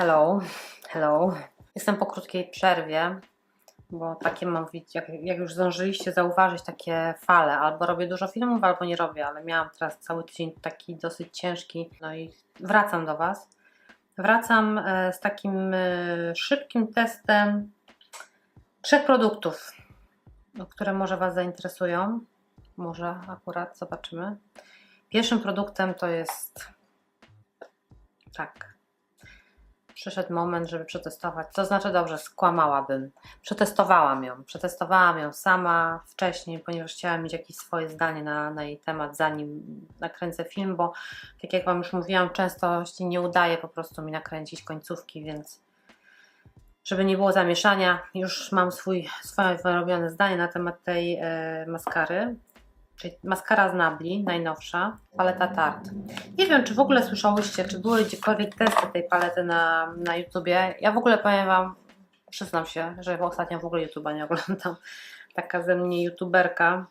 Hello, hello. Jestem po krótkiej przerwie, bo takie mam, jak, jak już zdążyliście zauważyć, takie fale. Albo robię dużo filmów, albo nie robię, ale miałam teraz cały tydzień taki dosyć ciężki. No i wracam do Was. Wracam e, z takim e, szybkim testem trzech produktów, no, które może Was zainteresują. Może akurat zobaczymy. Pierwszym produktem to jest tak. Przyszedł moment, żeby przetestować. To znaczy, dobrze, skłamałabym. Przetestowałam ją. Przetestowałam ją sama wcześniej, ponieważ chciałam mieć jakieś swoje zdanie na, na jej temat, zanim nakręcę film, bo tak jak Wam już mówiłam, często się nie udaje po prostu mi nakręcić końcówki, więc żeby nie było zamieszania, już mam swój, swoje wyrobione zdanie na temat tej e, maskary. Czyli maskara z Nabli, najnowsza, paleta Tarte. Nie wiem, czy w ogóle słyszałyście, czy były gdziekolwiek testy tej palety na, na YouTubie. Ja w ogóle powiem Wam, przyznam się, że ostatnio w ogóle YouTube'a nie oglądam. Taka ze mnie YouTuberka.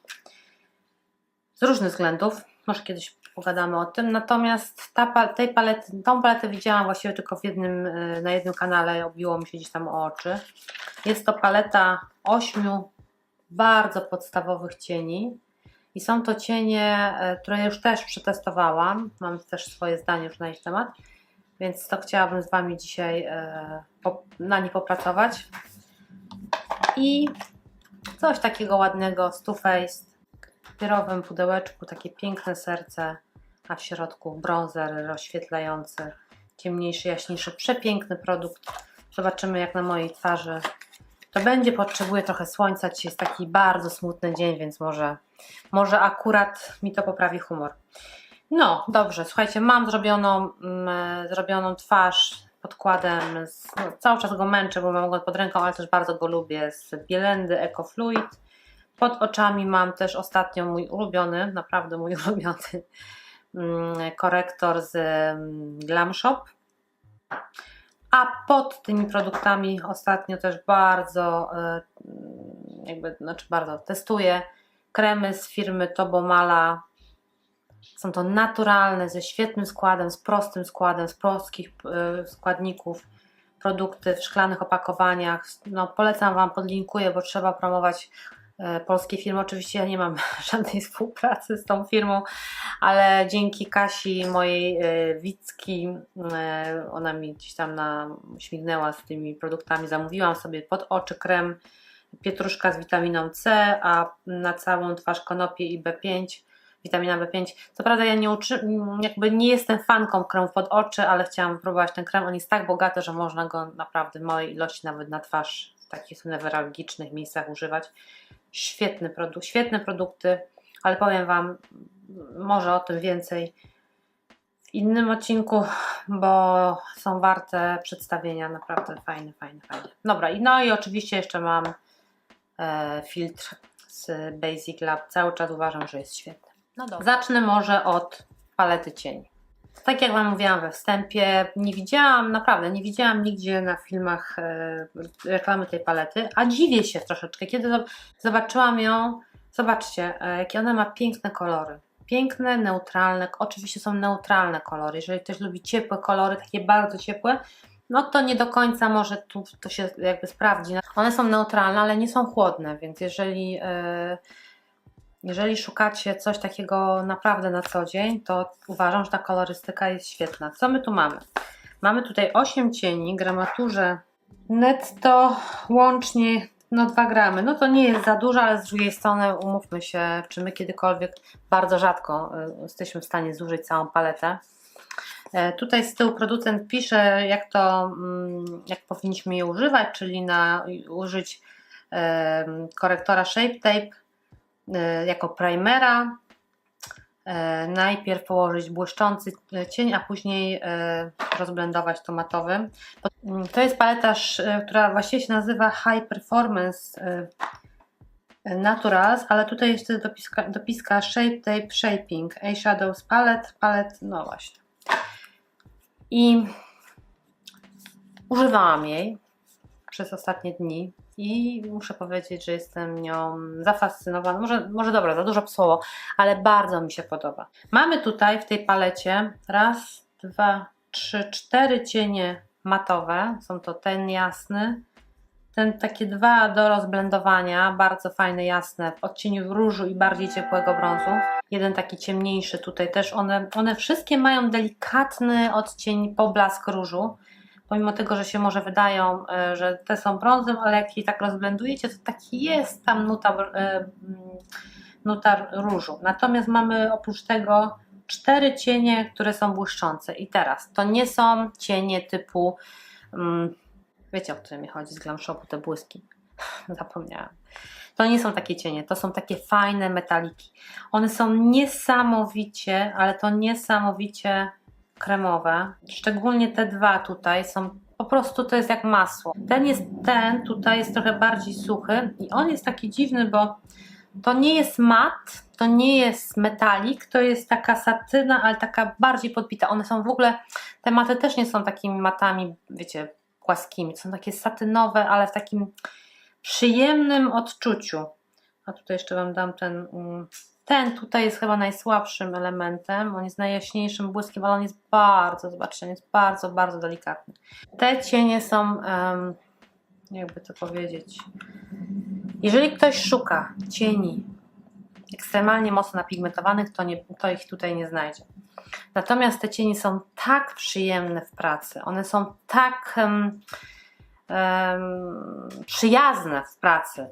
Z różnych względów. Może kiedyś pogadamy o tym. Natomiast ta, tej palety, tą paletę widziałam właściwie tylko w jednym, y, na jednym kanale. Obiło mi się gdzieś tam o oczy. Jest to paleta ośmiu bardzo podstawowych cieni. I są to cienie, e, które już też przetestowałam. Mam też swoje zdanie już na ich temat, więc to chciałabym z Wami dzisiaj e, na nie popracować. I coś takiego ładnego z Too Faced w papierowym pudełeczku, takie piękne serce, a w środku bronzer rozświetlający, ciemniejszy, jaśniejszy, przepiękny produkt. Zobaczymy jak na mojej twarzy to będzie. Potrzebuję trochę słońca. Dzisiaj jest taki bardzo smutny dzień, więc może, może akurat mi to poprawi humor. No, dobrze, słuchajcie, mam zrobioną, mm, zrobioną twarz podkładem, z, no, cały czas go męczę, bo mam go pod ręką, ale też bardzo go lubię, z Bielendy Eco Fluid. Pod oczami mam też ostatnio mój ulubiony, naprawdę mój ulubiony mm, korektor z mm, Glam Shop. A pod tymi produktami ostatnio też bardzo, e, jakby, znaczy bardzo testuję kremy z firmy Tobomala. Są to naturalne, ze świetnym składem, z prostym składem, z prostych e, składników. Produkty w szklanych opakowaniach. No, polecam Wam, podlinkuję, bo trzeba promować e, polskie firmy. Oczywiście ja nie mam żadnej współpracy z tą firmą, ale dzięki Kasi, mojej e, Wicki, ona mi gdzieś tam na, śmignęła z tymi produktami. Zamówiłam sobie pod oczy krem pietruszka z witaminą C, a na całą twarz konopie i B5. Witamina B5. Co prawda ja nie, uczy, jakby nie jestem fanką kremów pod oczy, ale chciałam wypróbować ten krem. On jest tak bogaty, że można go naprawdę w małej ilości nawet na twarz w takich newralgicznych miejscach używać. Świetny produkt, świetne produkty, ale powiem Wam, może o tym więcej w innym odcinku, bo są warte przedstawienia, naprawdę fajne, fajne, fajne. Dobra, no i oczywiście jeszcze mam filtr z Basic Lab, cały czas uważam, że jest świetny. No dobra. Zacznę może od palety cieni. Tak jak Wam mówiłam we wstępie, nie widziałam, naprawdę nie widziałam nigdzie na filmach e, reklamy tej palety, a dziwię się troszeczkę, kiedy zob- zobaczyłam ją, zobaczcie, e, jakie ona ma piękne kolory. Piękne, neutralne, oczywiście są neutralne kolory. Jeżeli ktoś lubi ciepłe kolory, takie bardzo ciepłe, no to nie do końca może tu to się jakby sprawdzi. One są neutralne, ale nie są chłodne, więc jeżeli, e, jeżeli szukacie coś takiego naprawdę na co dzień, to uważam, że ta kolorystyka jest świetna. Co my tu mamy? Mamy tutaj 8 cieni, gramaturze netto łącznie no 2 gramy. No to nie jest za dużo, ale z drugiej strony umówmy się, czy my kiedykolwiek bardzo rzadko y, jesteśmy w stanie zużyć całą paletę. E, Tutaj z tyłu producent pisze, jak to, mm, jak powinniśmy je używać, czyli na użyć em, korektora Shape Tape e, jako primera. E, Najpierw położyć błyszczący e, cień, a później e, rozblendować tomatowym. Mm, To jest paleta, e, która właściwie się nazywa High Performance e, Naturals, ale tutaj jeszcze dopiska, dopiska Shape Tape Shaping, Eyeshadows Palette, palette, no właśnie. I używałam jej przez ostatnie dni i muszę powiedzieć, że jestem nią zafascynowana. Może, może dobra, za dużo słowo, ale bardzo mi się podoba. Mamy tutaj w tej palecie raz, dwa, trzy, cztery cienie matowe. Są to ten jasny, ten takie dwa do rozblendowania, bardzo fajne, jasne, w odcieniu różu i bardziej ciepłego brązu. Jeden taki ciemniejszy tutaj też. One, one wszystkie mają delikatny odcień poblask różu. Pomimo tego, że się może wydają, e, że te są brązem, ale jak je tak rozblendujecie, to taki jest tam nuta, e, mm, nuta różu. Natomiast mamy oprócz tego cztery cienie, które są błyszczące. I teraz to nie są cienie typu. mm, Wiecie, o które mi chodzi z Glam Shopu, te błyski. Zapomniałam. To nie są takie cienie, to są takie fajne metaliki. One są niesamowicie, ale to niesamowicie kremowe. Szczególnie te dwa tutaj są po prostu to jest jak masło. Ten jest ten tutaj jest trochę bardziej suchy i on jest taki dziwny, bo to nie jest mat, to nie jest metalik, to jest taka satyna, ale taka bardziej podbita. One są w ogóle, te maty też nie są takimi matami, wiecie, płaskimi. Są takie satynowe, ale w takim przyjemnym odczuciu. A tutaj jeszcze Wam dam ten. mm, Ten tutaj jest chyba najsłabszym elementem. On jest najjaśniejszym błyskiem, ale on jest bardzo, zobaczcie, on jest bardzo, bardzo delikatny. Te cienie są, jakby to powiedzieć. Jeżeli ktoś szuka cieni ekstremalnie mocno napigmentowanych, to, nie, to ich tutaj nie znajdzie. Natomiast te cienie są tak przyjemne w pracy, one są tak em, em, przyjazne w pracy.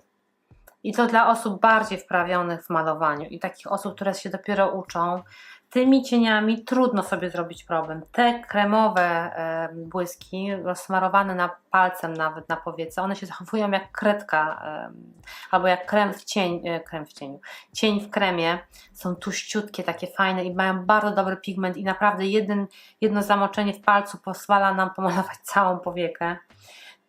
I to dla osób bardziej wprawionych w malowaniu i takich osób, które się dopiero uczą. Tymi cieniami trudno sobie zrobić problem. Te kremowe e, błyski, rozsmarowane na palcem nawet na powiece, one się zachowują jak kredka e, albo jak krem w, cień, e, krem w cieniu. Cień w kremie. Są tuściutkie, takie fajne i mają bardzo dobry pigment i naprawdę jeden, jedno zamoczenie w palcu pozwala nam pomalować całą powiekę.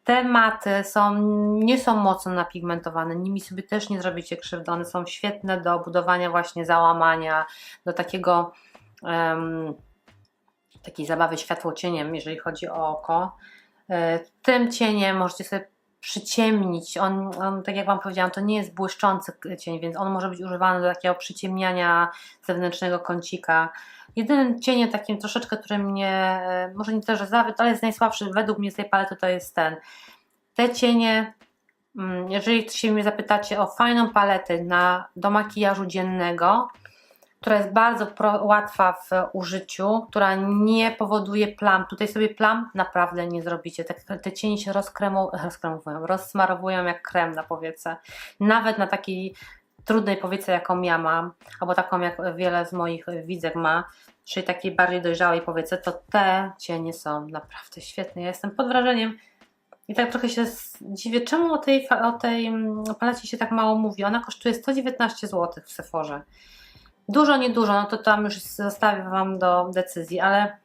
Te maty są, nie są mocno napigmentowane, nimi sobie też nie zrobicie krzywdy. One są świetne do budowania właśnie załamania, do takiego em, takiej zabawy światłocieniem, jeżeli chodzi o oko. E, Tym cieniem możecie sobie przyciemnić. On, on, tak jak Wam powiedziałam, to nie jest błyszczący cień, więc on może być używany do takiego przyciemniania zewnętrznego kącika. Jedynym cieniem takim troszeczkę, który mnie, e, może nie tyle, że zawiódł, ale jest najsłabszy według mnie z tej palety, to jest ten. Te cienie, mm, jeżeli się mnie zapytacie o fajną paletę na, do makijażu dziennego, która jest bardzo pro, łatwa w użyciu, która nie powoduje plam. Tutaj sobie plam naprawdę nie zrobicie. Te, te cienie się rozkremu, rozkremowują, rozsmarowują jak krem na powiece. Nawet na takiej trudnej powiece, jaką ja mam, albo taką jak wiele z moich widzek ma, czyli takiej bardziej dojrzałej powiece, to te cienie są naprawdę świetne. Ja jestem pod wrażeniem i tak trochę się dziwię, czemu o tej, o tej mm, palecie się tak mało mówi. Ona kosztuje 119 zł w Sephorze. Dużo, niedużo, no to tam już zostawię Wam do decyzji, ale,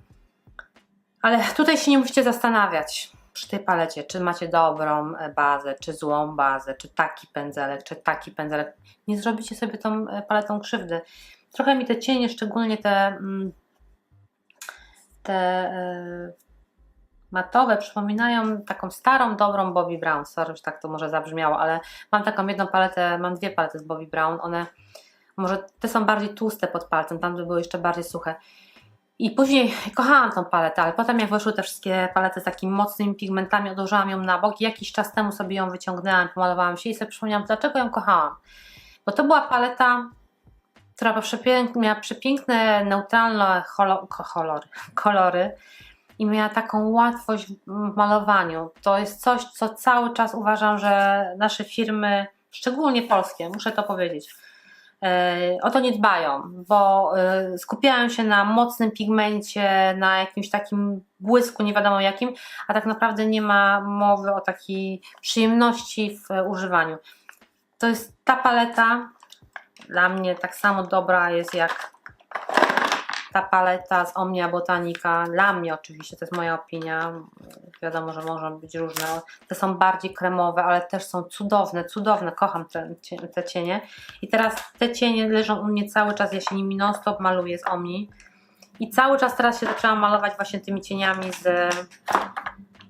ale tutaj się nie musicie zastanawiać przy tej palecie, czy macie dobrą bazę, czy złą bazę, czy taki pędzelek, czy taki pędzelek. Nie zrobicie sobie tą e, paletą krzywdy. Trochę mi te cienie, szczególnie te, mm, te e, matowe, przypominają taką starą, dobrą Bobbi Brown. Sorry, że tak to może zabrzmiało, ale mam taką jedną paletę, mam dwie palety z Bobbi Brown. One może te są bardziej tłuste pod palcem, tamte były jeszcze bardziej suche. I później kochałam tą paletę, ale potem jak weszły te wszystkie palety z takimi mocnymi pigmentami, odłożyłam ją na bok i jakiś czas temu sobie ją wyciągnęłam, pomalowałam się i sobie przypomniałam, dlaczego ją kochałam. Bo to była paleta, która miała przepięk- miała przepiękne, neutralne kolory, kolory i miała taką łatwość w malowaniu. To jest coś, co cały czas uważam, że nasze firmy, szczególnie polskie, muszę to powiedzieć, o to nie dbają, bo e, skupiają się na mocnym pigmencie, na jakimś takim błysku, nie wiadomo jakim, a tak naprawdę nie ma mowy o takiej przyjemności w używaniu. To jest ta paleta, dla mnie tak samo dobra jest jak ta paleta z Omnia Botanica. Dla mnie oczywiście, to jest moja opinia. Wiadomo, że mogą być różne. Te są bardziej kremowe, ale też są cudowne, cudowne. Kocham te, te cienie. I teraz te cienie leżą u mnie cały czas. Ja się nimi non-stop maluję z Omni. I cały czas teraz się zaczęłam malować właśnie tymi cieniami z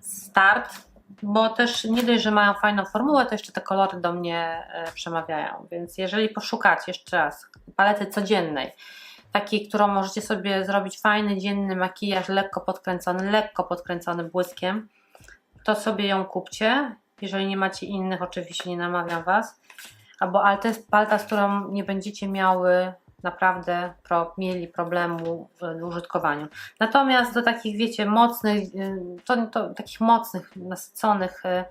Start, bo też nie dość, że mają fajną formułę, to jeszcze te kolory do mnie e, przemawiają. Więc jeżeli poszukacie jeszcze raz palety codziennej, taki, którą możecie sobie zrobić fajny, dzienny makijaż, lekko podkręcony, lekko podkręcony błyskiem, to sobie ją kupcie. Jeżeli nie macie innych, oczywiście nie namawiam Was. Albo, ale to jest paleta, z którą nie będziecie miały naprawdę pro, mieli problemu w użytkowaniu. Natomiast do takich, wiecie, mocnych, y, to, to, takich mocnych, nasyconych y,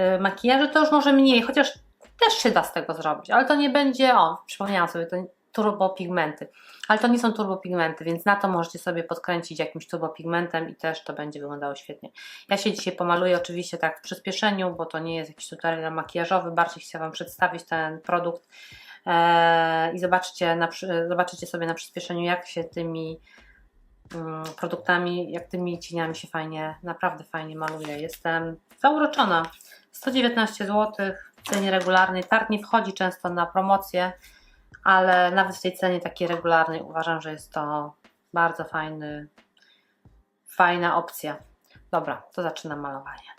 y, makijaży to już może mniej, chociaż też się da z tego zrobić, ale to nie będzie, o, przypomniałam sobie, to turbopigmenty, ale to nie są turbopigmenty, więc na to możecie sobie podkręcić jakimś turbopigmentem i też to będzie wyglądało świetnie. Ja się dzisiaj pomaluję oczywiście tak w przyspieszeniu, bo to nie jest jakiś tutorial makijażowy, bardziej chcę Wam przedstawić ten produkt eee, i zobaczcie, na, zobaczycie sobie na przyspieszeniu, jak się tymi mm, produktami, jak tymi cieniami się fajnie, naprawdę fajnie maluje. Jestem zauroczona. 119 zł w cenie regularnej. Tart nie wchodzi często na promocję, ale nawet w tej cenie takiej regularnej uważam, że jest to bardzo fajny, fajna opcja. Dobra, to zaczynam malowanie.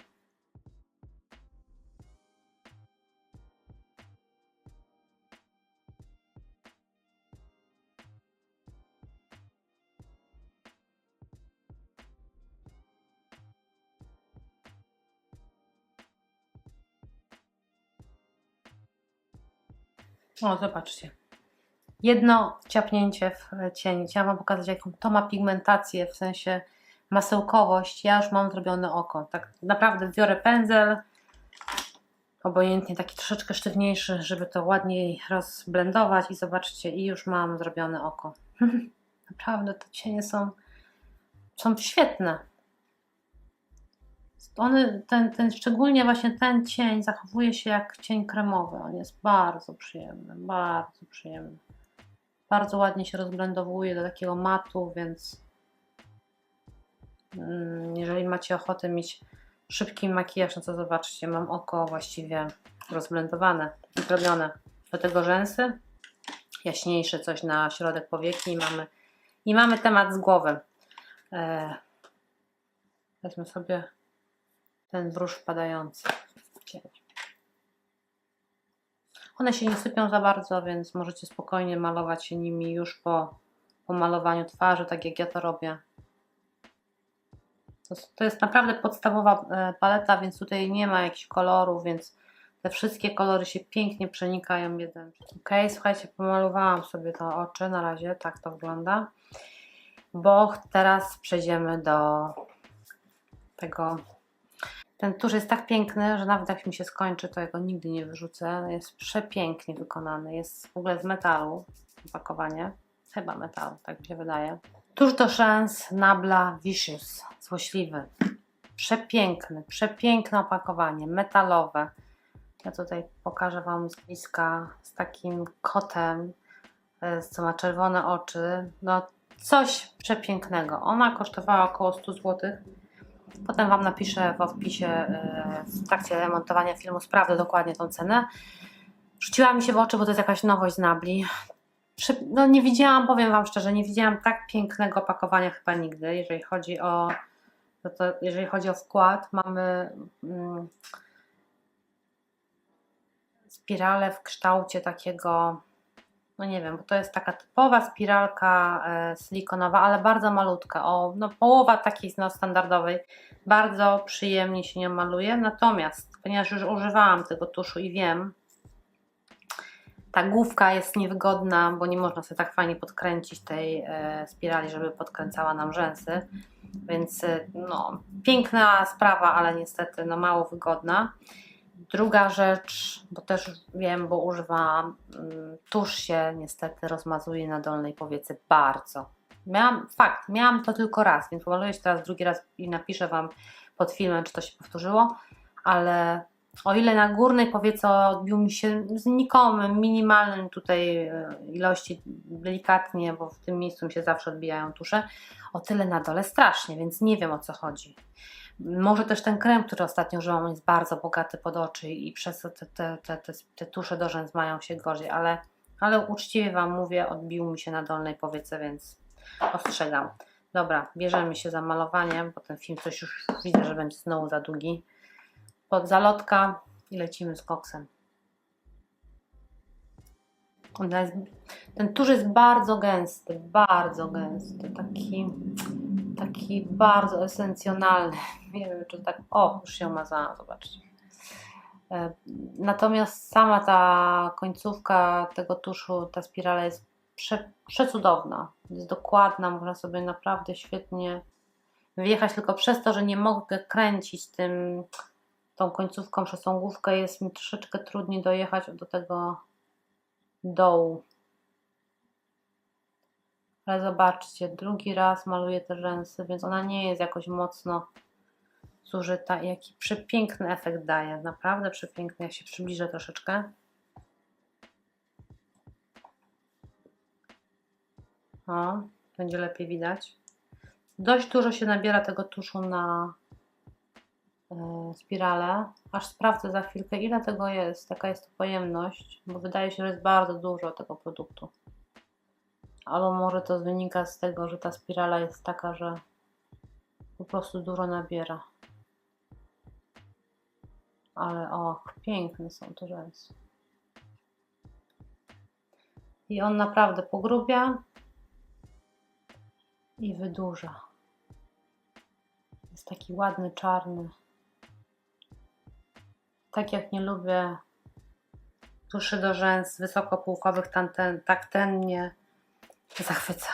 O, zobaczcie. Jedno ciapnięcie w cień. Chciałam Wam pokazać, jaką to ma pigmentację, w sensie masełkowość. Ja już mam zrobione oko. Tak naprawdę biorę pędzel, obojętnie taki troszeczkę sztywniejszy, żeby to ładniej rozblendować i zobaczcie, i już mam zrobione oko. naprawdę te cienie są, są świetne. One, ten, ten, szczególnie właśnie ten cień zachowuje się jak cień kremowy. On jest bardzo przyjemny, bardzo przyjemny. Bardzo ładnie się rozblendowuje do takiego matu, więc mm, jeżeli macie ochotę mieć szybki makijaż, no to zobaczcie, mam oko właściwie rozblendowane i zrobione. Do tego rzęsy, jaśniejsze coś na środek powieki i mamy, i mamy temat z głowy. E, wezmę sobie ten wróż wpadający w cień. One się nie sypią za bardzo, więc możecie spokojnie malować się nimi już po, po malowaniu twarzy, tak jak ja to robię. To, to jest naprawdę podstawowa e, paleta, więc tutaj nie ma jakichś kolorów, więc te wszystkie kolory się pięknie przenikają jeden. Ok, słuchajcie, pomalowałam sobie to oczy na razie, tak to wygląda. Bo teraz przejdziemy do tego ten tusz jest tak piękny, że nawet jak mi się skończy, to ja go nigdy nie wyrzucę. Jest przepięknie wykonany. Jest w ogóle z metalu opakowanie. Chyba metalu, tak mi się wydaje. Tuż do szans Nabla Vicious. Złośliwy. Przepiękny, przepiękne opakowanie. Metalowe. Ja tutaj pokażę Wam z bliska z takim kotem, e, co ma czerwone oczy. No coś przepięknego. Ona kosztowała około 100 zł Potem Wam napiszę w opisie e, w trakcie montowania filmu, sprawdzę dokładnie tą cenę. Rzuciła mi się w oczy, bo to jest jakaś nowość z Nabli. No nie widziałam, powiem Wam szczerze, nie widziałam tak pięknego opakowania chyba nigdy, jeżeli chodzi o to, to jeżeli chodzi o wkład. Mamy mm, spiralę w kształcie takiego no nie wiem, bo to jest taka typowa spiralka e, silikonowa, ale bardzo malutka, o no połowa takiej no, standardowej. Bardzo przyjemnie się nią maluje, natomiast ponieważ już używałam tego tuszu i wiem, ta główka jest niewygodna, bo nie można sobie tak fajnie podkręcić tej e, spirali, żeby podkręcała nam rzęsy, więc e, no, piękna sprawa, ale niestety no, mało wygodna. Druga rzecz, bo też wiem, bo używałam, mm, tusz się niestety rozmazuje na dolnej powiece bardzo. Miałam, fakt, miałam to tylko raz, więc pomaluję się teraz drugi raz i napiszę Wam pod filmem, czy to się powtórzyło, ale o ile na górnej powiece odbił mi się znikomym, minimalnym tutaj e, ilości, delikatnie, bo w tym miejscu mi się zawsze odbijają tusze, o tyle na dole strasznie, więc nie wiem o co chodzi. Może też ten krem, który ostatnio używam, on jest bardzo bogaty pod oczy i przez to te, te, te, te, te tusze do rzęs mają się gorzej, ale, ale uczciwie Wam mówię, odbił mi się na dolnej powiece, więc ostrzegam. Dobra, bierzemy się za malowanie, bo ten film coś już widzę, że będzie znowu za długi. Pod zalotka i lecimy z koksem. Ten tusz jest bardzo gęsty, bardzo gęsty, taki, taki bardzo esencjonalny. Nie wiem, czy tak. O, już się umazałam, zobaczcie. E, Natomiast sama ta końcówka tego tuszu, ta spirala jest prze, przecudowna. Jest dokładna, można sobie naprawdę świetnie wyjechać, tylko przez to, że nie mogę kręcić tym, tą końcówką przez tą główkę, jest mi troszeczkę trudniej dojechać do tego dołu. Ale zobaczcie, drugi raz maluję te rzęsy, więc ona nie jest jakoś mocno zużyta i jaki przepiękny efekt daje. Naprawdę przepiękny. Ja się przybliżę troszeczkę. O, będzie lepiej widać. Dość dużo się nabiera tego tuszu na e, spiralę. Aż sprawdzę za chwilkę, ile tego jest, jaka jest pojemność, bo wydaje się, że jest bardzo dużo tego produktu. Albo może to wynika z tego, że ta spirala jest taka, że po prostu dużo nabiera. Ale och, piękne są te rzęsy. I on naprawdę pogrubia i wydłuża. Jest taki ładny, czarny. Tak jak nie lubię tuszy do rzęs wysokopółkowych, ten, tak ten mnie zachwyca.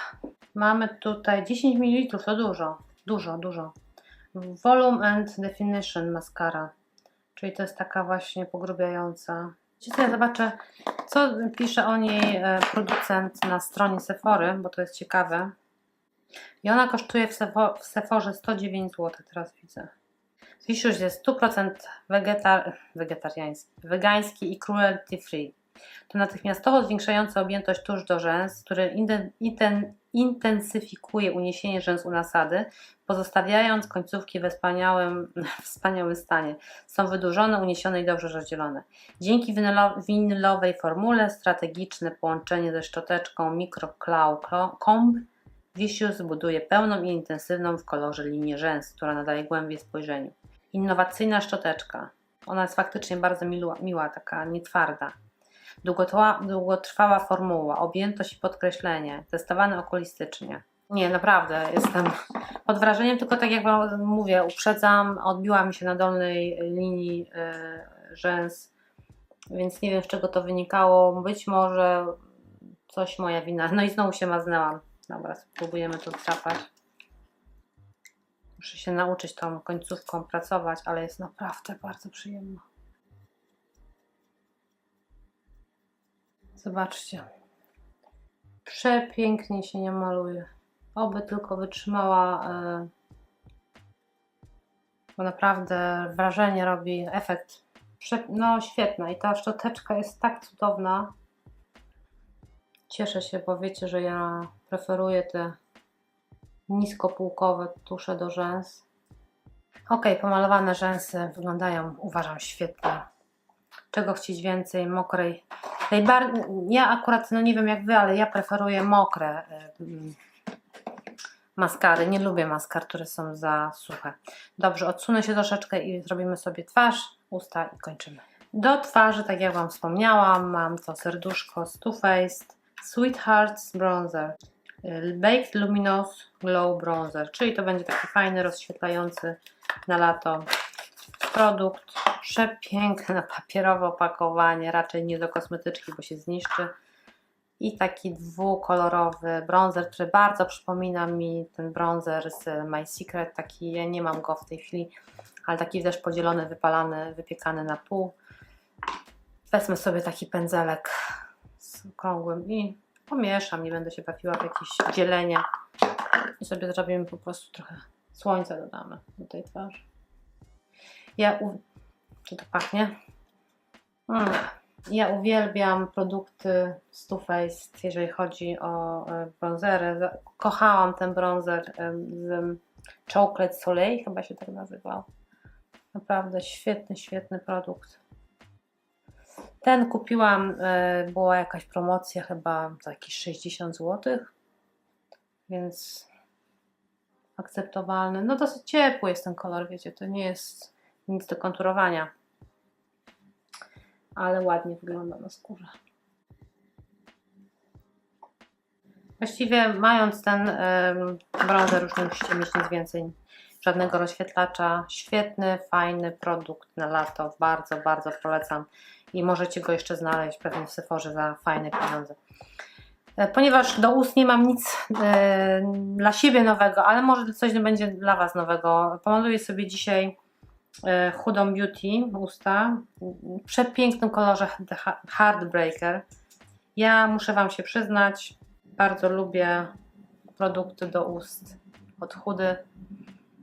Mamy tutaj 10 ml, to dużo, dużo, dużo. Volume and Definition Mascara, czyli to jest taka właśnie pogrubiająca. Dzisiaj zobaczę, co pisze o niej e, producent na stronie Sephory, bo to jest ciekawe. I ona kosztuje w, Sefo- w Sephorze 109 zł, teraz widzę. Wisiusz jest 100% wegetar wegetariański, wegański i cruelty free. To natychmiastowo zwiększający objętość tusz do rzęs, który inten, inten, intensyfikuje uniesienie rzęs u nasady, pozostawiając końcówki we wspaniałym, wspaniałym stanie. Są wydłużone, uniesione i dobrze rozdzielone. Dzięki winylo, winylowej formule strategiczne połączenie ze szczoteczką Micro Claw Comb Vicious zbuduje pełną i intensywną w kolorze linię rzęs, która nadaje głębię spojrzeniu. Innowacyjna szczoteczka. Ona jest faktycznie bardzo miła, miła taka nietwarda. Długotrwała, formuła, objętość i podkreślenie, testowane okulistycznie. Nie, naprawdę, jestem pod wrażeniem, tylko tak jak wam mówię, uprzedzam, odbiła mi się na dolnej linii yy, rzęs, więc nie wiem z czego to wynikało. Być może coś moja wina. No i znowu się maznęłam. Dobra, spróbujemy to drapać. Muszę się nauczyć tą końcówką pracować, ale jest naprawdę bardzo przyjemna. Zobaczcie. Przepięknie się nie maluje. Oby tylko wytrzymała, e, bo naprawdę wrażenie robi efekt. No świetna i ta szczoteczka jest tak cudowna. Cieszę się, bo wiecie, że ja preferuję te niskopółkowe tusze do rzęs. Ok, pomalowane rzęsy wyglądają, uważam, świetnie. Czego chcieć więcej? Mokrej. Ja akurat, no nie wiem jak wy, ale ja preferuję mokre y, maskary. Nie lubię maskar, które są za suche. Dobrze, odsunę się troszeczkę i zrobimy sobie twarz, usta i kończymy. Do twarzy, tak jak Wam wspomniałam, mam to serduszko z Too Faced Sweethearts Bronzer. Baked Luminous Glow Bronzer, czyli to będzie taki fajny, rozświetlający na lato produkt. Przepiękne papierowe opakowanie, raczej nie do kosmetyczki, bo się zniszczy. I taki dwukolorowy bronzer, który bardzo przypomina mi ten bronzer z My Secret. Taki, ja nie mam go w tej chwili, ale taki też podzielony, wypalany, wypiekany na pół. Wezmę sobie taki pędzelek z okrągłym i pomieszam, nie będę się bawiła w jakieś dzielenia i sobie zrobimy po prostu trochę słońca dodamy do tej twarzy. Ja u... czy to pachnie? Mm. Ja uwielbiam produkty z Too Faced, jeżeli chodzi o e, bronzery. Kochałam ten bronzer z Chocolate Soleil, chyba się tak nazywał. Naprawdę świetny, świetny produkt. Ten kupiłam, e, była jakaś promocja chyba za jakieś 60 zł, więc akceptowalny. No dosyć ciepły jest ten kolor, wiecie, to nie jest nic do konturowania, ale ładnie wygląda na skórze. Właściwie mając ten em, bronzer już nie musicie mieć nic więcej, żadnego rozświetlacza. Świetny, fajny produkt na lato, bardzo, bardzo polecam i możecie go jeszcze znaleźć pewnie w Sephorze za fajne pieniądze. E, Ponieważ do ust nie mam nic e, dla siebie nowego, ale może coś będzie dla Was nowego. Pomaluję sobie dzisiaj e, Hudą Beauty usta w przepięknym kolorze Heartbreaker. Ja muszę Wam się przyznać, bardzo lubię produkty do ust od Hudy.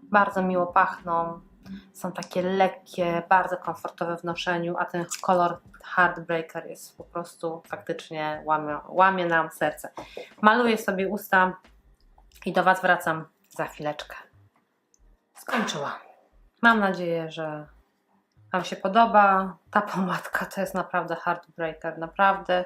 Bardzo miło pachną, są takie lekkie, bardzo komfortowe w noszeniu, a ten kolor Heartbreaker jest po prostu faktycznie łamie, łamie nam serce. Maluję sobie usta i do Was wracam za chwileczkę. Skończyłam. Mam nadzieję, że Wam się podoba. Ta pomadka to jest naprawdę Heartbreaker, naprawdę.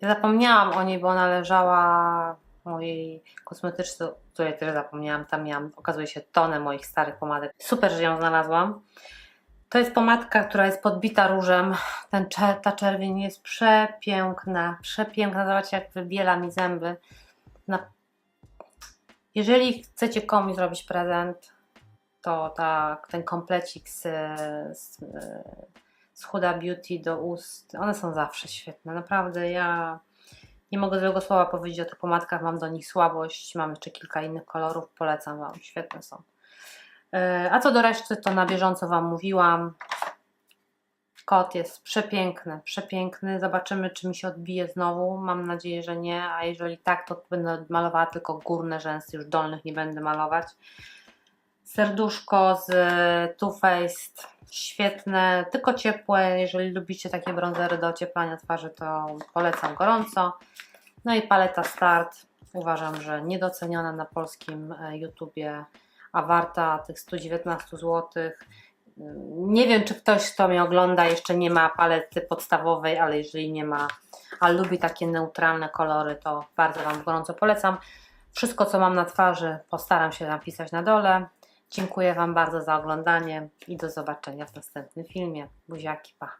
Ja zapomniałam o niej, bo ona leżała w mojej kosmetyczce, której też zapomniałam. Tam miałam, okazuje się, tonę moich starych pomadek. Super, że ją znalazłam. To jest pomadka, która jest podbita różem. Ten, ta czerwień jest przepiękna, przepiękna. Zobaczcie, jak wybiela mi zęby. Na... Jeżeli chcecie komuś zrobić prezent, to tak, ten komplecik z, z, z Huda Beauty do ust, one są zawsze świetne. Naprawdę ja nie mogę złego słowa powiedzieć o tych pomadkach, mam do nich słabość. Mam jeszcze kilka innych kolorów, polecam Wam, świetne są. E, A co do reszty, to na bieżąco Wam mówiłam. Kot jest przepiękny, przepiękny. Zobaczymy, czy mi się odbije znowu. Mam nadzieję, że nie, a jeżeli tak, to będę malowała tylko górne rzęsy, już dolnych nie będę malować. Serduszko z Too Faced, świetne, tylko ciepłe. Jeżeli lubicie takie bronzery do ocieplania twarzy, to polecam gorąco. No i paleta Start. Uważam, że niedoceniona na polskim e, YouTubie, a warta tych 119 zł. Nie wiem, czy ktoś, kto mnie ogląda, jeszcze nie ma palety podstawowej, ale jeżeli nie ma, a lubi takie neutralne kolory, to bardzo Wam gorąco polecam. Wszystko, co mam na twarzy, postaram się napisać na dole. Dziękuję Wam bardzo za oglądanie i do zobaczenia w następnym filmie. Buziaki, pa!